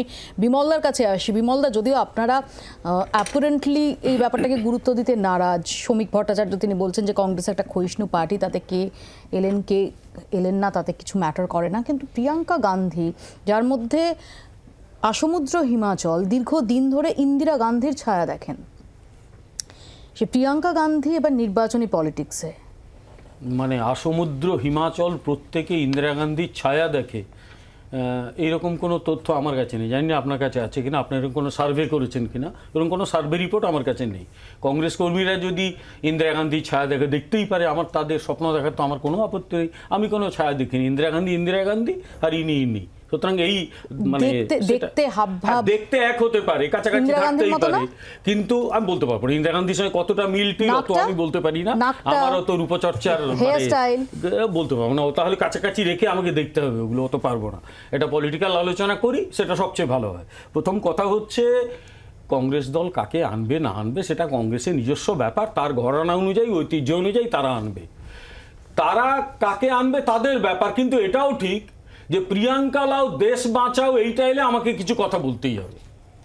আমি বিমলদার কাছে আসি। বিমলদা, যদিও আপনারা অ্যাপারেন্টলি এই ব্যাপারটাকে গুরুত্ব দিতে নারাজ। শ্রমিক ভট্টাচার্য তিনি বলছেন যে কংগ্রেস একটা ক্ষয়িষ্ণু পার্টি, তাতে কে এলেন কে এলেন না, তাতে কিছু ম্যাটার করে না। কিন্তু প্রিয়াঙ্কা গান্ধী, যার মধ্যে আসমুদ্র হিমাচল দীর্ঘ দিন ধরে ইন্দিরা গান্ধীর ছায়া দেখেন। সে প্রিয়াঙ্কা গান্ধী এবার নির্বাচনী পলিটিক্সে মানে আসমুদ্র হিমাচল প্রত্যেকে ইন্দিরা গান্ধীর ছায়া দেখে। এইরকম কোনো তথ্য আমার কাছে নেই। জানি না আপনার কাছে আছে কিনা আপনার এরকম কোনো সার্ভে করেছেন কিনা, এরকম কোনো সার্ভে রিপোর্ট আমার কাছে নেই। কংগ্রেস কর্মীরা যদি ইন্দিরা গান্ধীর ছায়া দেখে দেখতেই পারে, আমার তাদের স্বপ্ন দেখার তো আমার কোনো আপত্তি নেই। আমি কোনো ছায়া দেখিনি। ইন্দিরা গান্ধী ইন্দিরা গান্ধী আর ইনি ইনি। সুতরাং এই মানে দেখতে- হাবভাব- হ্যাঁ, দেখতে এক হতে পারে কাছাকাছি থাকতেই পারে। কিন্তু আমি বলতে পারব না ইন্দিরা গান্ধীর সঙ্গে কতটা মিলটি অত নাকটা? আমি বলতে পারি না। নাকটা? আমারও তো রূপচর্চার? এ, বলতে পারব না। তাহলে কাছাকাছি রেখে আমাকে দেখতে হবে ওগুলো অত পারব না। এটা পলিটিক্যাল আলোচনা করি সেটা সবচেয়ে ভালো হয়। প্রথম কথা হচ্ছে কংগ্রেস দল কাকে আনবে না আনবে সেটা কংগ্রেসের নিজস্ব ব্যাপার তার ঘরানা অনুযায়ী ঐতিহ্য অনুযায়ী তারা আনবে। তারা কাকে আনবে তাদের ব্যাপার কিন্তু এটাও ঠিক যে প্রিয়াঙ্কা লাও দেশ বাঁচাও এইটা এলে আমাকে কিছু কথা বলতেই হবে।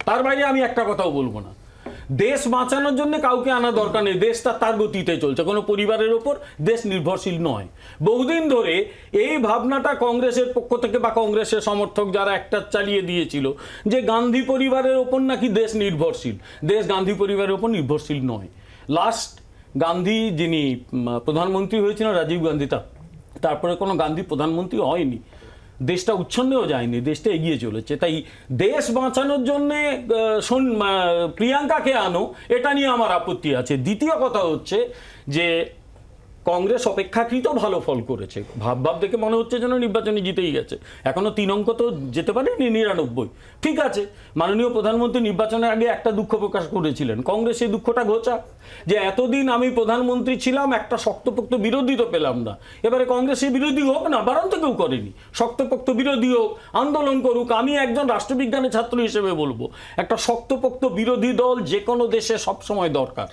তার বাইরে আমি একটা কথাও বলব না। দেশ বাঁচানোর জন্য কাউকে আনা দরকার নেই। দেশ তার তার গতিতে চলছে। কোনো পরিবারের ওপর দেশ নির্ভরশীল নয়। বহুদিন ধরে এই ভাবনাটা কংগ্রেসের পক্ষ থেকে বা কংগ্রেসের সমর্থক যারা একটা চালিয়ে দিয়েছিল যে গান্ধী পরিবারের ওপর নাকি দেশ নির্ভরশীল। দেশ গান্ধী পরিবারের ওপর নির্ভরশীল নয়। লাস্ট গান্ধী যিনি প্রধানমন্ত্রী হয়েছিলেন, রাজীব গান্ধী তারপরে কোনো গান্ধী প্রধানমন্ত্রী হয়নি। দেশটা উচ্ছন্নেও যায়নি, দেশটা এগিয়ে চলেছে। তাই দেশ বাঁচানোর জন্যে প্রিয়াঙ্কাকে আনো, এটা নিয়ে আমার আপত্তি আছে। দ্বিতীয় কথা হচ্ছে যে কংগ্রেস অপেক্ষাকৃত ভালো ফল করেছে। ভাব ভাব দেখে মনে হচ্ছে যেন নির্বাচনে জিতেই গেছে। এখনও তিন অঙ্ক তো যেতে পারেনি নিরানব্বই। ঠিক আছে, মাননীয় প্রধানমন্ত্রী নির্বাচনের আগে একটা দুঃখ প্রকাশ করেছিলেন। কংগ্রেস এই দুঃখটা ঘোচা। যে এতদিন আমি প্রধানমন্ত্রী ছিলাম, একটা শক্তপোক্ত বিরোধী তো পেলাম না। এবারে কংগ্রেসের বিরোধী হোক না, বারণ তো কেউ করেনি। শক্তপোক্ত বিরোধী হোক, আন্দোলন করুক, আমি একজন রাষ্ট্রবিজ্ঞানের ছাত্র হিসেবে বলব, একটা শক্তপোক্ত বিরোধী দল যে কোনো দেশে সবসময় দরকার।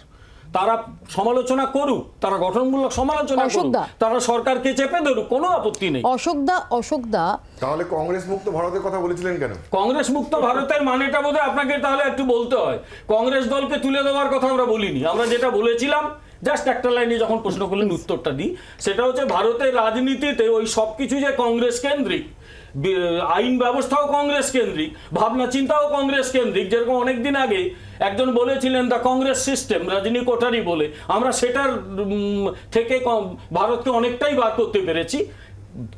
তারা সমালোচনা করুক তারা গঠনমূলক সমালোচনা করুক তারা সরকারকে চেপে ধরুক কোনো আপত্তি নেই। অশোকদা অশোকদা তাহলে কংগ্রেস মুক্ত ভারতের কথা বলেছিলেন কেন? কংগ্রেস মুক্ত ভারতের মানেটা বোধহয় আপনাকে তাহলে একটু বলতে হয়। কংগ্রেস দলকে তুলে দেওয়ার কথা আমরা বলিনি। আমরা যেটা বলেছিলাম জাস্ট একটা লাইনে যখন প্রশ্ন করলেন উত্তরটা দিই সেটা হচ্ছে ভারতের রাজনীতিতে ওই সব কিছু যে কংগ্রেস কেন্দ্রিক আইন ব্যবস্থাও কংগ্রেস কেন্দ্রিক, ভাবনা চিন্তাও কংগ্রেস কেন্দ্রিক। যেরকম অনেকদিন আগে একজন বলেছিলেন, দ্য কংগ্রেস সিস্টেম রজনী কোটারি বলে। আমরা সেটার থেকে ভারতকে অনেকটাই বার করতে পেরেছি।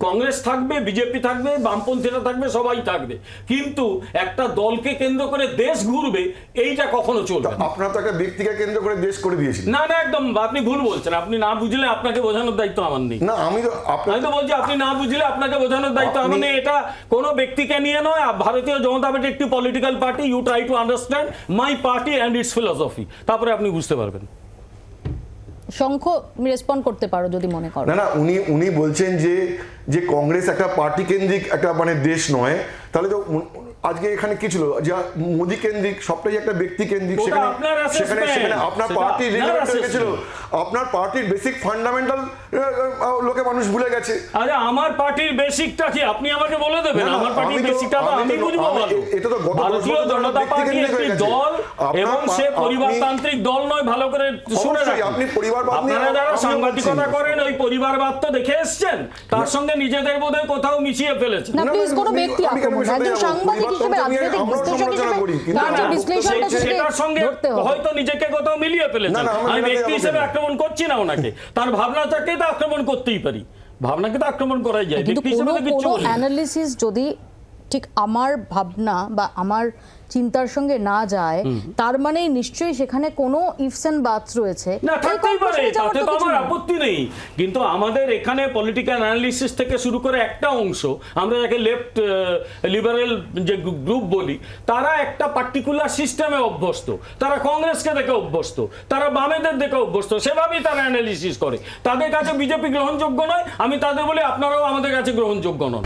কংগ্রেস থাকবে বিজেপি থাকবে বামপন্থীরা থাকবে সবাই থাকবে। কিন্তু একটা দলকে কেন্দ্র করে দেশ ঘুরবে এইটা কখনো চলবে আপনার তো একটা ব্যক্তিকে কেন্দ্র করে দেশ করে দিয়েছিলেন। না না একদম আপনি ভুল বলছেন। আপনি না বুঝলে আপনাকে বোঝানোর দায়িত্ব আমার নেই। না আমি তো আমি তো বলছি আপনি না বুঝলে আপনাকে বোঝানোর দায়িত্ব আমার নেই। এটা কোনো ব্যক্তিকে নিয়ে নয় আর ভারতীয় জনতা পার্টি একটি political party you try to understand my party and its philosophy তারপরে আপনি বুঝতে পারবেন। শঙ্খ রেসপন্ড করতে পারো যদি মনে করো। না না উনি উনি বলছেন যে যে কংগ্রেস একটা পার্টি কেন্দ্রিক একটা মানে দেশ নয় তাহলে তো আজকে এখানে কি ছিল? যা মোদি কেন্দ্রিক সবটাই একটা ব্যক্তি কেন্দ্রিক সেখানে সেখানে সেখানে আপনার পার্টি রিলেভেন্ট হয়ে গেছিল। আপনার পার্টির বেসিক ফান্ডামেন্টাল লোকে মানুষ ভুলে গেছে। আরে আমার পার্টির বেসিকটা কি? আপনি আমাকে বলে দেবেন। আমার পার্টির বেসিকটা আমি বুঝব এটা তো গত ভারতীয় বছর জনতা পার্টি কেন্দ্রিক একটি দল এবং সে পরিবারতান্ত্রিক দল নয় ভালো করে শুনে আপনি পরিবারবাদ আপনারা যারা সাংবাদিকতা করেন ওই পরিবারবাদ তো দেখে এসছেন। তার সঙ্গে নিজেদের বোধহয় কোথাও মিশিয়ে ফেলেছেন। না প্লিজ কোনো ব্যক্তি আক্রমণ একজন সাংবাদিক হিসেবে রাজনৈতিক বিশ্লেষক হিসেবে বিশ্লেষণটা সেটার সঙ্গে হয়তো নিজেকে কোথাও মিলিয়ে ফেলেছেন। আমি ব্যক্তি হিসেবে আক্রমণ করছি না ওনাকে। তার ভাবনাটাকে তো আক্রমণ করতেই পারি। ভাবনাকে তো আক্রমণ করাই যায়। ব্যক্তি হিসেবে। অ্যানালিসিস যদি ঠিক আমার ভাবনা বা আমার চিন্তার সঙ্গে না যায় তার মানে নিশ্চয়ই সেখানে কোনো ইফস এন্ড বাথস রয়েছে। না থাকতেই পারে তাতে তো আমার আপত্তি নেই। কিন্তু আমাদের এখানে পলিটিক্যাল অ্যানালিসিস থেকে শুরু করে একটা অংশ আমরা যাকে লেফট লিবারেল যে গ্রুপ বলি তারা একটা পার্টিকুলার সিস্টেমে অভ্যস্ত। তারা কংগ্রেসকে দেখে অভ্যস্ত তারা বামেদের দেখে অভ্যস্ত সেভাবেই তারা অ্যানালিসিস করে। তাদের কাছে বিজেপি গ্রহণযোগ্য নয় আমি তাদের বলি আপনারাও আমাদের কাছে গ্রহণযোগ্য নন।